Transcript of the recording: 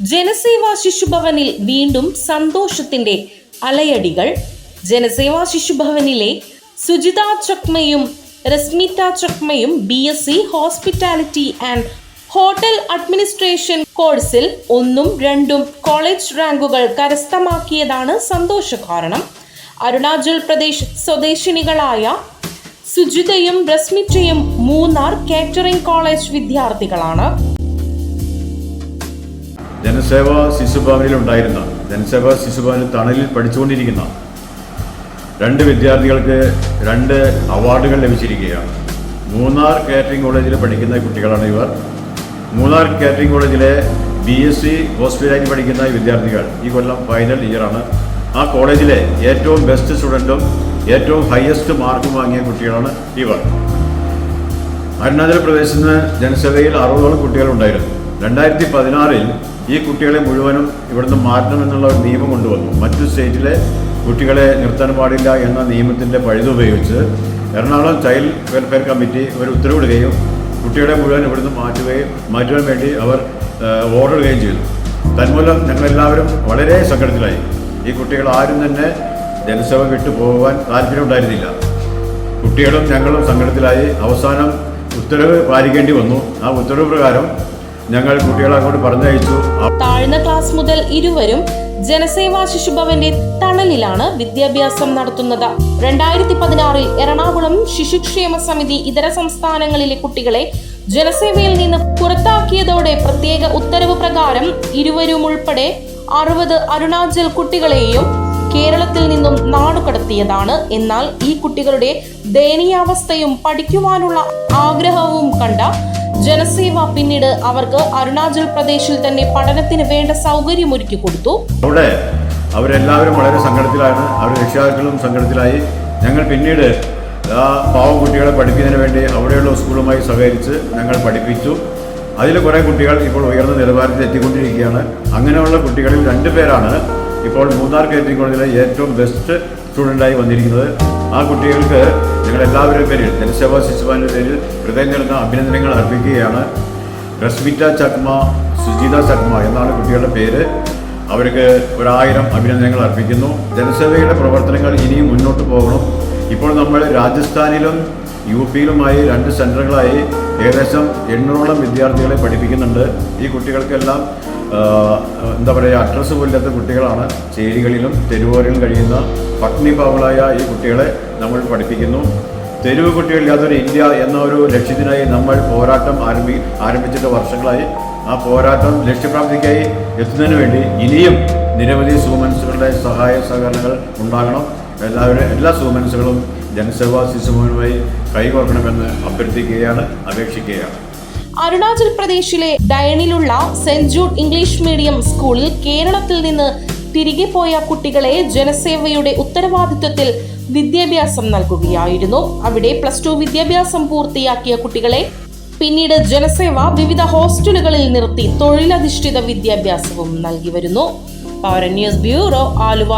ജനസേവാ ശിശുഭവനിൽ വീണ്ടും സന്തോഷത്തിന്റെ അലയടികൾ. ജനസേവാ ശിശുഭവനിലെ സുജിത ചക്മയും Rasmita ചക്മയും B S C hospitality and hotel administration കോഴ്സിൽ ഒന്നും രണ്ടും കോളേജ് റാങ്കുകൾ കരസ്ഥമാക്കിയതാണ് സന്തോഷ കാരണം അരുണാചൽ പ്രദേശ് സ്വദേശിനികളായ സുജിതയും രസ്മിറ്റയും മൂന്നാർ കാറ്ററിംഗ് കോളേജ് വിദ്യാർത്ഥികളാണ്. ജനസേവാ ശിശുഭവനിൽ ഉണ്ടായിരുന്ന ജനസേവാ ശിശുഭവനിൽ തണലിൽ പഠിച്ചുകൊണ്ടിരിക്കുന്ന രണ്ട് വിദ്യാർത്ഥികൾക്ക് രണ്ട് അവാർഡുകൾ ലഭിച്ചിരിക്കുകയാണ്. മൂന്നാർ കാറ്ററിംഗ് കോളേജിൽ പഠിക്കുന്ന കുട്ടികളാണ് ഇവർ. മൂന്നാർ കാറ്ററിംഗ് കോളേജിലെ ബി എസ് സി ഹോസ്പിറ്റാലിറ്റി പഠിക്കുന്ന വിദ്യാർത്ഥികൾ ഈ കൊല്ലം ഫൈനൽ ഇയറാണ്. ആ കോളേജിലെ ഏറ്റവും ബെസ്റ്റ് സ്റ്റുഡന്റും ഏറ്റവും ഹയസ്റ്റ് മാർക്ക് വാങ്ങിയ കുട്ടികളാണ് ഇവർ. അരുണാചൽ പ്രദേശിൽ നിന്ന് ജനസേവയിൽ അറുപതോളം കുട്ടികളുണ്ടായിരുന്നു രണ്ടായിരത്തി പതിനാറിൽ ഈ കുട്ടികളെ മുഴുവനും ഇവിടുന്ന് മാറ്റണമെന്നുള്ള ഒരു നിയമം കൊണ്ടുവന്നു. മറ്റു സ്റ്റേറ്റിലെ കുട്ടികളെ നിർത്താൻ പാടില്ല എന്ന നിയമത്തിന്റെ പഴുതുപയോഗിച്ച് എറണാകുളം ചൈൽഡ് വെൽഫെയർ കമ്മിറ്റി ഒരു ഉത്തരവിടുകയും കുട്ടികളെ മുഴുവൻ ഇവിടുന്ന് മാറ്റുകയും മാറ്റുവാൻ വേണ്ടി അവർ ഓർഡറുകയും ചെയ്തു. തന്മൂലം ഞങ്ങളെല്ലാവരും വളരെ സങ്കടത്തിലായി. ഈ കുട്ടികൾ ആരും തന്നെ ജനസഭ വിട്ടു പോകുവാൻ താല്പര്യമുണ്ടായിരുന്നില്ല കുട്ടികളും ഞങ്ങളും സങ്കടത്തിലായി. അവസാനം ഉത്തരവ് പാലിക്കേണ്ടി വന്നു. ആ ഉത്തരവ് പ്രകാരം ഞങ്ങൾ കുട്ടികളെ അങ്ങോട്ട് പറഞ്ഞയച്ചു. താഴ്ന്ന ക്ലാസ് മുതൽ ഇരുവരും ജനസേവാ ശിശുഭവന്റെ തണലിലാണ് വിദ്യാഭ്യാസം നടത്തുന്നത്. രണ്ടായിരത്തി പതിനാറിൽ എറണാകുളം ശിശുക്ഷേമ സമിതി ഇതര സംസ്ഥാനങ്ങളിലെ കുട്ടികളെ ജനസേവയിൽ നിന്ന് പുറത്താക്കിയതോടെ പ്രത്യേക ഉത്തരവ് പ്രകാരം ഇരുവരും ഉൾപ്പെടെ അറുപത് അരുണാചൽ കുട്ടികളെയും കേരളത്തിൽ നിന്നും നാടുകടത്തിയതാണ് എന്നാൽ ഈ കുട്ടികളുടെ ദയനീയാവസ്ഥയും പഠിക്കുവാനുള്ള ആഗ്രഹവും കണ്ട ജനസേവ പിന്നീട് അവർക്ക് അരുണാചൽ പ്രദേശിൽ തന്നെ പഠനത്തിന് വേണ്ട സൗകര്യം ഒരുക്കി കൊടുത്തു. അവിടെ അവരെല്ലാവരും വളരെ സങ്കടത്തിലാണ്. അവർ രക്ഷിതാക്കളും സങ്കടത്തിലായി. ഞങ്ങൾ പിന്നീട് ആ പാവം കുട്ടികളെ പഠിപ്പിക്കുന്നതിന് വേണ്ടി അവിടെയുള്ള സ്കൂളുമായി സഹകരിച്ച് ഞങ്ങൾ പഠിപ്പിച്ചു. അതിൽ കുറേ കുട്ടികൾ ഇപ്പോൾ ഉയർന്ന നിലവാരത്തിൽ എത്തിക്കൊണ്ടിരിക്കുകയാണ്. അങ്ങനെയുള്ള കുട്ടികളിൽ രണ്ട് പേരാണ് ഇപ്പോൾ മൂന്നാർ കേന്ദ്രീയ കോളേജിലെ ഏറ്റവും ബെസ്റ്റ് സ്റ്റുഡന്റായി വന്നിരിക്കുന്നത്. ആ കുട്ടികൾക്ക് ഞങ്ങൾ എല്ലാവരുടെയും പേരിൽ ജനസേവാ ശിശുപാലിന്റെ പേരിൽ ഹൃദയം നിറഞ്ഞ അഭിനന്ദനങ്ങൾ അർപ്പിക്കുകയാണ്. റസ്മിറ്റ ചക്മ സുജിത ചക്മ എന്നാണ് കുട്ടികളുടെ പേര്. അവർക്ക് ഒരായിരം അഭിനന്ദനങ്ങൾ അർപ്പിക്കുന്നു. ജനസേവയുടെ പ്രവർത്തനങ്ങൾ ഇനിയും മുന്നോട്ട് പോകണം. ഇപ്പോൾ നമ്മൾ രാജസ്ഥാനിലും യു പിയിലുമായി രണ്ട് സെന്ററുകളായി ഏകദേശം എണ്ണൂറോളം വിദ്യാർത്ഥികളെ പഠിപ്പിക്കുന്നുണ്ട്. ഈ കുട്ടികൾക്കെല്ലാം എന്താ പറയുക അഡ്രസ്സ് പോലില്ലാത്ത കുട്ടികളാണ്. ചേരികളിലും തെരുവോരയിലും കഴിയുന്ന പട്ടിണി പാവളായ ഈ കുട്ടികളെ നമ്മൾ പഠിപ്പിക്കുന്നു. തെരുവ് കുട്ടികളില്ലാത്തൊരു ഇന്ത്യ എന്ന ഒരു ലക്ഷ്യത്തിനായി നമ്മൾ പോരാട്ടം ആരംഭി ആരംഭിച്ചിട്ട് വർഷങ്ങളായി. ആ പോരാട്ടം ലക്ഷ്യപ്രാപ്തിക്കായി എത്തുന്നതിന് വേണ്ടി ഇനിയും നിരവധി സൂമൻസുകളുടെ സഹായ സഹകരണങ്ങൾ ഉണ്ടാകണം. എല്ലാവരും എല്ലാ സൂമൻസുകളും ജനസേവാ ശിശുഭവനുമായി കൈകോർക്കണമെന്ന് അഭ്യർത്ഥിക്കുകയാണ് അപേക്ഷിക്കുകയാണ്. അരുണാചൽ പ്രദേശിലെ ഡയണിലുള്ള സെന്റ് ജൂഡ് ഇംഗ്ലീഷ് മീഡിയം സ്കൂളിൽ കേരളത്തിൽ നിന്ന് തിരികെ പോയ കുട്ടികളെ ജനസേവയുടെ ഉത്തരവാദിത്വത്തിൽ വിദ്യാഭ്യാസം നൽകുകയായിരുന്നു. അവിടെ പ്ലസ് ടു വിദ്യാഭ്യാസം പൂർത്തിയാക്കിയ കുട്ടികളെ പിന്നീട് ജനസേവ വിവിധ ഹോസ്റ്റലുകളിൽ നിർത്തി തൊഴിലധിഷ്ഠിത വിദ്യാഭ്യാസവും നൽകി വരുന്നു. News bureau Aluva.